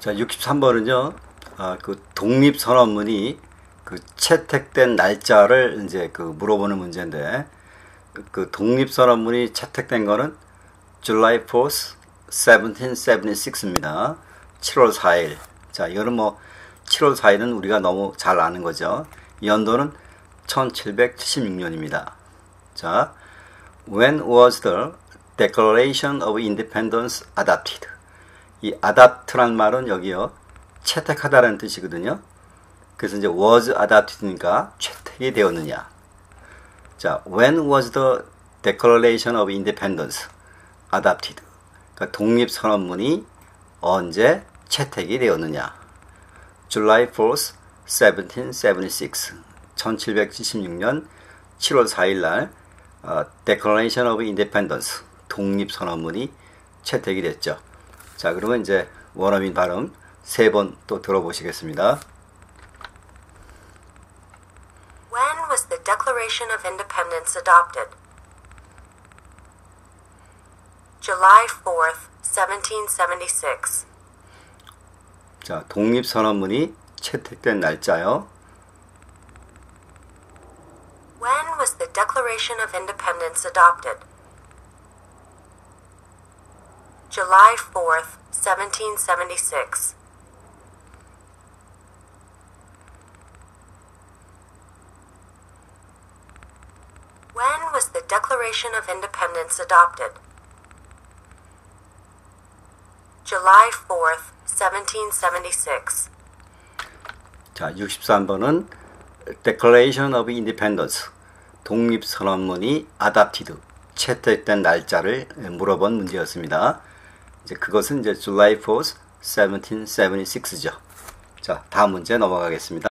자, 63번은요, 아, 그 독립 선언문이 그 채택된 날짜를 이제 그 물어보는 문제인데, 그, 그 독립 선언문이 채택된 거는 July 4th, 1776입니다. 7월 4일. 자, 이거는 뭐, 7월 4일은 우리가 너무 잘 아는 거죠. 연도는 1776년입니다. 자, when was the Declaration of Independence adopted? 이 adopt란 말은 여기요. 채택하다라는 뜻이거든요. 그래서 이제 was adopted니까 채택이 되었느냐. 자, when was the Declaration of Independence adopted? 그러니까 독립선언문이 언제 채택이 되었느냐. July 4th, 1776. 1776년 7월 4일 날 어, Declaration of Independence 독립선언문이 채택이 됐죠. 자, 그러면 이제 원어민 발음 세 번 또 들어보시겠습니다. When was the Declaration of Independence adopted? July 4th, 1776. 자, 독립선언문이 채택된 날짜요. When was the Declaration of Independence adopted? July 4th, 1776. When was the Declaration of Independence adopted? July 4th, 1776. 자, 63번은 Declaration of Independence 독립선언문이 adopted 채택된 날짜를 물어본 문제였습니다. 이제 그것은 이제 July 4th, 1776죠. 자, 다음 문제 넘어가겠습니다.